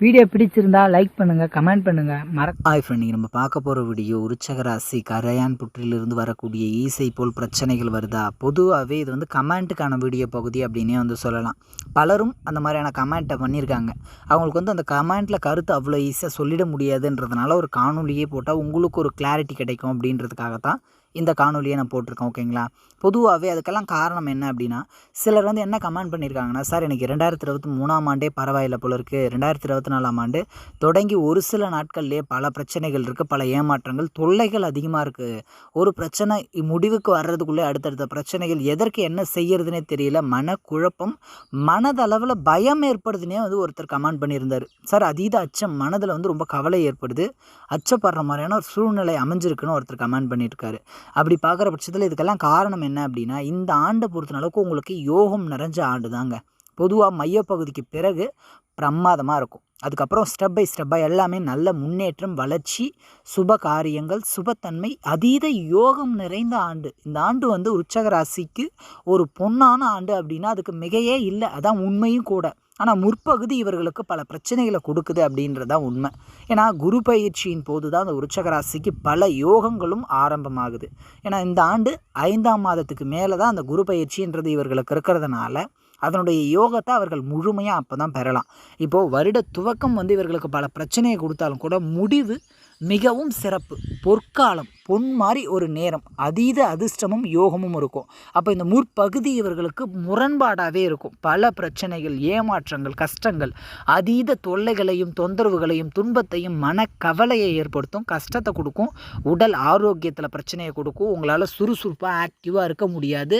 Video பிடிச்சிருந்தா like பண்ணுங்க comment பண்ணுங்க. மறக்க ஹாய் ஃப்ரெண்ட் நம்ம பார்க்க போகிற வீடியோ உருச்சக ராசி கரையான் புற்றிலிருந்து வரக்கூடிய ஈசை போல் பிரச்சனைகள் வருதா? பொதுவாகவே இது வந்து கமெண்ட்டுக்கான வீடியோ பகுதி அப்படின்னே வந்து சொல்லலாம். பலரும் அந்த மாதிரியான கமெண்ட்டை பண்ணியிருக்காங்க. அவங்களுக்கு வந்து அந்த கமெண்ட்டில் கருத்து அவ்வளோ ஈஸியாக சொல்லிட முடியாதுன்றதுனால ஒரு காணொலியே போட்டால் உங்களுக்கு ஒரு கிளாரிட்டி கிடைக்கும் அப்படின்றதுக்காக தான் இந்த காணொலியை நான் போட்டிருக்கேன் ஓகேங்களா? பொதுவாகவே அதுக்கெல்லாம் காரணம் என்ன அப்படின்னா சிலர் வந்து என்ன கமெண்ட் பண்ணியிருக்காங்கன்னா சார் எனக்கு ரெண்டாயிரத்தி இருபத்தி மூணாம் ஆண்டே பரவாயில்லை போல இருக்குது ரெண்டாயிரத்தி இருபத்தி நாலாம் ஆண்டு தொடங்கி ஒரு சில நாட்கள்லேயே பல பிரச்சனைகள் இருக்குது பல ஏமாற்றங்கள் தொல்லைகள் அதிகமாக இருக்குது ஒரு பிரச்சனை முடிவுக்கு வர்றதுக்குள்ளே அடுத்தடுத்த பிரச்சனைகள் எதற்கு என்ன செய்யறதுனே தெரியல. மனக்குழப்பம் மனதளவில் பயம் ஏற்படுதுனே வந்து ஒருத்தர் கமெண்ட் பண்ணியிருந்தார். சார் அதீத அச்சம் மனதில் வந்து ரொம்ப கவலை ஏற்படுது. அச்சப்படுற மாதிரியான ஒரு சூழ்நிலை அமைஞ்சிருக்குன்னு ஒருத்தர் கமெண்ட் பண்ணியிருக்காரு. அப்படி பார்க்குற பட்சத்தில் இதுக்கெல்லாம் காரணம் என்ன அப்படின்னா இந்த ஆண்டை பொறுத்த அளவுக்கு உங்களுக்கு யோகம் நிறைஞ்ச ஆண்டு தாங்க. பொதுவாக மையப்பகுதிக்கு பிறகு பிரமாதமாக இருக்கும். அதுக்கப்புறம் ஸ்டெப் பை ஸ்டெப்பாக எல்லாமே நல்ல முன்னேற்றம் வளர்ச்சி சுப காரியங்கள் சுபத்தன்மை அதீத யோகம் நிறைந்த ஆண்டு. இந்த ஆண்டு வந்து உற்சக ராசிக்கு ஒரு பொன்னான ஆண்டு அப்படின்னா அதுக்கு மிகையே இல்லை. அதான் உண்மையும் கூட. ஆனால் முற்பகுதி இவர்களுக்கு பல பிரச்சனைகளை கொடுக்குது அப்படின்றது தான் உண்மை. ஏன்னா குரு பயிற்சியின் போது தான் அந்த உருச்சகராசிக்கு பல யோகங்களும் ஆரம்பமாகுது. ஏன்னா இந்த ஆண்டு ஐந்தாம் மாதத்துக்கு மேலே தான் அந்த குரு பயிற்சின்றது இவர்களுக்கு இருக்கிறதுனால அதனுடைய யோகத்தை அவர்கள் முழுமையாக அப்போ தான் பெறலாம். இப்போது வருட துவக்கம் வந்து இவர்களுக்கு பல பிரச்சனையை கொடுத்தாலும் கூட முடிவு மிகவும் சிறப்பு. பொற்காலம் பொன் மாதிரி ஒரு நேரம் அதீத அதிர்ஷ்டமும் யோகமும் இருக்கும். அப்போ இந்த முற்பகுதி இவர்களுக்கு முரண்பாடாகவே இருக்கும். பல பிரச்சனைகள் ஏமாற்றங்கள் கஷ்டங்கள் அதீத தொல்லைகளையும் தொந்தரவுகளையும் துன்பத்தையும் மனக்கவலையை ஏற்படுத்தும் கஷ்டத்தை கொடுக்கும் உடல் ஆரோக்கியத்தில் பிரச்சனையை கொடுக்கும் உங்களால் சுறுசுறுப்பாக ஆக்டிவாக இருக்க முடியாது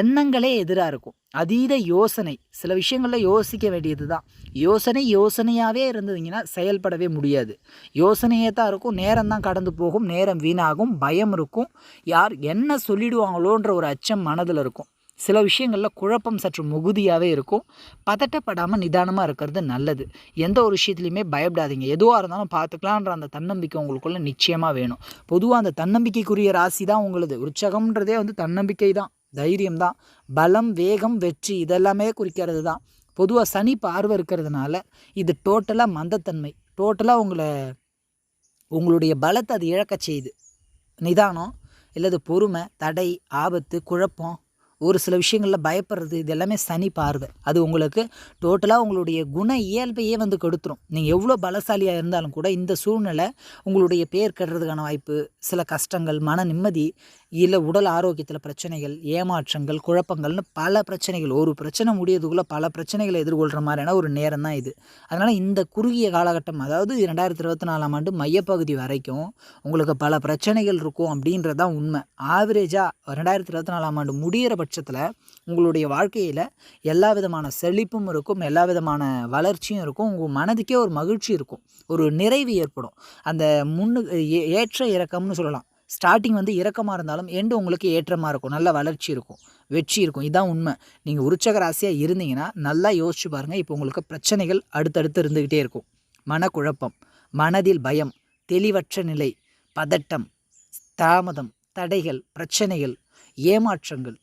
எண்ணங்களே எதிராக இருக்கும். அதீத யோசனை சில விஷயங்களில் யோசிக்க வேண்டியது தான் யோசனை யோசனையாகவே இருந்ததுங்கன்னா செயல்படவே முடியாது. யோசனையே தான் இருக்கும் நேரம் தான் கடந்து போகும் நேரம் வீணாகும். பயம் இருக்கும். யார் என்ன சொல்லிடுவாங்களோன்ற ஒரு அச்சம் மனதில் இருக்கும். சில விஷயங்களில் குழப்பம் சற்று மிகுதியாகவே இருக்கும். பதட்டப்படாமல் நிதானமாக இருக்கிறது நல்லது. எந்த ஒரு விஷயத்துலையுமே பயப்படாதீங்க. எதுவாக இருந்தாலும் பார்த்துக்கலான்ற அந்த தன்னம்பிக்கை உங்களுக்குள்ள நிச்சயமாக வேணும். பொதுவாக அந்த தன்னம்பிக்கைக்குரிய ராசி தான் உங்களுது. உற்சகம்ன்றதே வந்து தன்னம்பிக்கை தான் தைரியம் தான் பலம் வேகம் வெற்றி இதெல்லாமே குறிக்கிறது தான். பொதுவாக சனி பார்வை இருக்கிறதுனால இது டோட்டலாக மந்தத்தன்மை. டோட்டலாக உங்களை உங்களுடைய பலத்தை அது இழக்க செய்யுது. நிதானம் இல்லது பொறுமை தடை ஆபத்து குழப்பம் ஒரு சில விஷயங்களில் பயப்படுறது இது எல்லாமே சனி பார்வை. அது உங்களுக்கு டோட்டலாக உங்களுடைய குண இயல்பையே வந்து கெடுத்துரும். நீங்கள் எவ்வளோ பலசாலியாக இருந்தாலும் கூட இந்த சூழ்நிலை உங்களுடைய பேர் கெடுறதுக்கான வாய்ப்பு சில கஷ்டங்கள் மன நிம்மதி இல்லை உடல் ஆரோக்கியத்தில் பிரச்சனைகள் ஏமாற்றங்கள் குழப்பங்கள்னு பல பிரச்சனைகள். ஒரு பிரச்சனை முடியதுக்குள்ளே பல பிரச்சனைகளை எதிர்கொள்கிற மாதிரியான ஒரு நேரம் தான் இது. அதனால் இந்த குறுகிய காலகட்டம் அதாவது ரெண்டாயிரத்தி இருபத்தி நாலாம் ஆண்டு மையப்பகுதி வரைக்கும் உங்களுக்கு பல பிரச்சனைகள் இருக்கும் அப்படின்றது தான் உண்மை. ஆவரேஜாக ரெண்டாயிரத்தி இருபத்தி நாலாம் ஆண்டு முடிகிற பட்சத்தில் உங்களுடைய வாழ்க்கையில் எல்லா விதமான செழிப்பும் இருக்கும் எல்லா விதமான வளர்ச்சியும் இருக்கும் உங்கள் மனதுக்கே ஒரு மகிழ்ச்சி இருக்கும் ஒரு நிறைவு ஏற்படும். அந்த முன்னு ஏ- ஏற்ற இறக்கம்னு சொல்லலாம். ஸ்டார்டிங் வந்து இறக்கமாக இருந்தாலும் எண்டு உங்களுக்கு ஏற்றமாக இருக்கும். நல்ல வளர்ச்சி இருக்கும். வெற்றி இருக்கும். இதான் உண்மை. நீங்கள் உற்சக ராசியாக இருந்தீங்கன்னா நல்லா யோசிச்சு பாருங்கள் இப்போ உங்களுக்கு பிரச்சனைகள் அடுத்தடுத்து இருந்துக்கிட்டே இருக்கும். மனக்குழப்பம் மனதில் பயம் தெளிவற்ற நிலை பதட்டம் தாமதம் தடைகள் பிரச்சனைகள் ஏமாற்றங்கள்.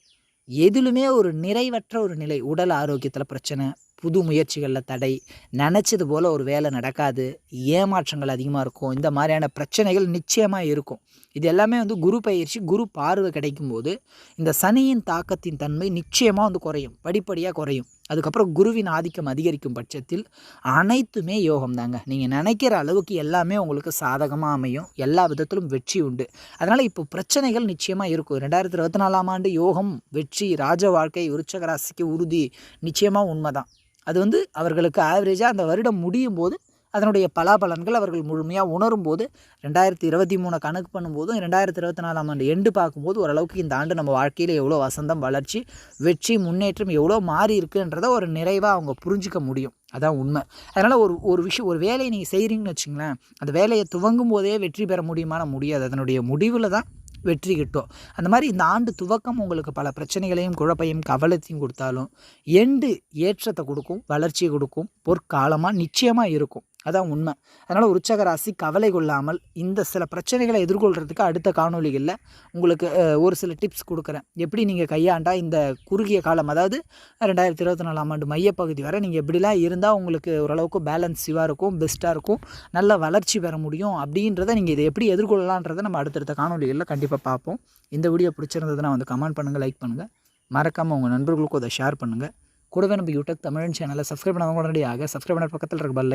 எதிலுமே ஒரு நிறைவற்ற ஒரு நிலை. உடல் ஆரோக்கியத்தில் பிரச்சனை. புது முயற்சிகளில் தடை. நினச்சது போல் ஒரு வேலை நடக்காது. ஏமாற்றங்கள் அதிகமாக இருக்கும். இந்த மாதிரியான பிரச்சனைகள் நிச்சயமாக இருக்கும். இது எல்லாமே வந்து குரு பயிற்சி குரு பார்வை கிடைக்கும்போது இந்த சனியின் தாக்கத்தின் தன்மை நிச்சயமாக வந்து குறையும். படிப்படியாக குறையும். அதுக்கப்புறம் குருவின் ஆதிக்கம் அதிகரிக்கும் பட்சத்தில் அனைத்துமே யோகம் தாங்க. நீங்கள் நினைக்கிற அளவுக்கு எல்லாமே உங்களுக்கு சாதகமாக அமையும். எல்லா விதத்திலும் வெற்றி உண்டு. அதனால் இப்போ பிரச்சனைகள் நிச்சயமாக இருக்கும். ரெண்டாயிரத்தி இருபத்தி நாலாம் ஆண்டு யோகம் வெற்றி ராஜ வாழ்க்கை விருச்சக ராசிக்கு உறுதி நிச்சயமாக உண்மைதான். அது வந்து அவர்களுக்கு ஆவரேஜாக அந்த வருடம் முடியும் போது அதனுடைய பலாபலன்கள் அவர்கள் முழுமையாக உணரும் போது ரெண்டாயிரத்தி இருபத்தி மூணு கணக்கு பண்ணும்போதும் ரெண்டாயிரத்தி இருபத்தி நாலாம் ஆண்டு எண்டு பார்க்கும்போது ஓரளவுக்கு இந்த ஆண்டு நம்ம வாழ்க்கையில் எவ்வளோ வசந்தம் வளர்ச்சி வெற்றி முன்னேற்றம் எவ்வளோ மாறி இருக்குன்றத ஒரு நிறைவாக அவங்க புரிஞ்சிக்க முடியும். அதான் உண்மை. அதனால் ஒரு ஒரு விஷயம் ஒரு வேலையை நீங்கள் செய்கிறீங்கன்னு வச்சுங்களேன் அந்த வேலையை துவங்கும் போதே வெற்றி பெற முடியுமான முடியாது. அதனுடைய முடிவில் தான் வெற்றி கிட்டும். அந்த மாதிரி இந்த ஆண்டு துவக்கம் உங்களுக்கு பல பிரச்சனைகளையும் குழப்பையும் கவலத்தையும் கொடுத்தாலும் எண்டு ஏற்றத்தை கொடுக்கும் வளர்ச்சியை கொடுக்கும் பொற்காலமாக நிச்சயமாக இருக்கும். அதான் உண்மை. அதனால் உற்சக ராசி கவலை கொள்ளாமல் இந்த சில பிரச்சனைகளை எதிர்கொள்கிறதுக்கு அடுத்த காணொளிகளில் உங்களுக்கு ஒரு சில டிப்ஸ் கொடுக்குறேன். எப்படி நீங்கள் கையாண்டா இந்த குறுகிய காலம் அதாவது ரெண்டாயிரத்தி இருபத்தி நாலாம் ஆண்டு மையப்பகுதி வரை நீங்கள் எப்படிலாம் இருந்தால் உங்களுக்கு ஓரளவுக்கு பேலன்ஸிவாக இருக்கும் பெஸ்ட்டாக இருக்கும் நல்ல வளர்ச்சி பெற முடியும் அப்படின்றத நீங்கள் இதை எப்படி எதிர்கொள்ளலான்றதை நம்ம அடுத்தடுத்த காணொலிகளில் கண்டிப்பாக பார்ப்போம். இந்த வீடியோ பிடிச்சிருந்ததுன்னா வந்து கமெண்ட் பண்ணுங்கள் லைக் பண்ணுங்கள் மறக்காமல் உங்கள் நண்பர்களுக்கும் அதை ஷேர் பண்ணுங்கள் கூடவே நம்ம யூடியூப் தமிழ் சேனலை சப்ஸ்கிரைப் பண்ணாதவங்க உடனடியாக சப்ஸ்கிரைப் பண்ண பக்கத்தில் இருக்க பெல்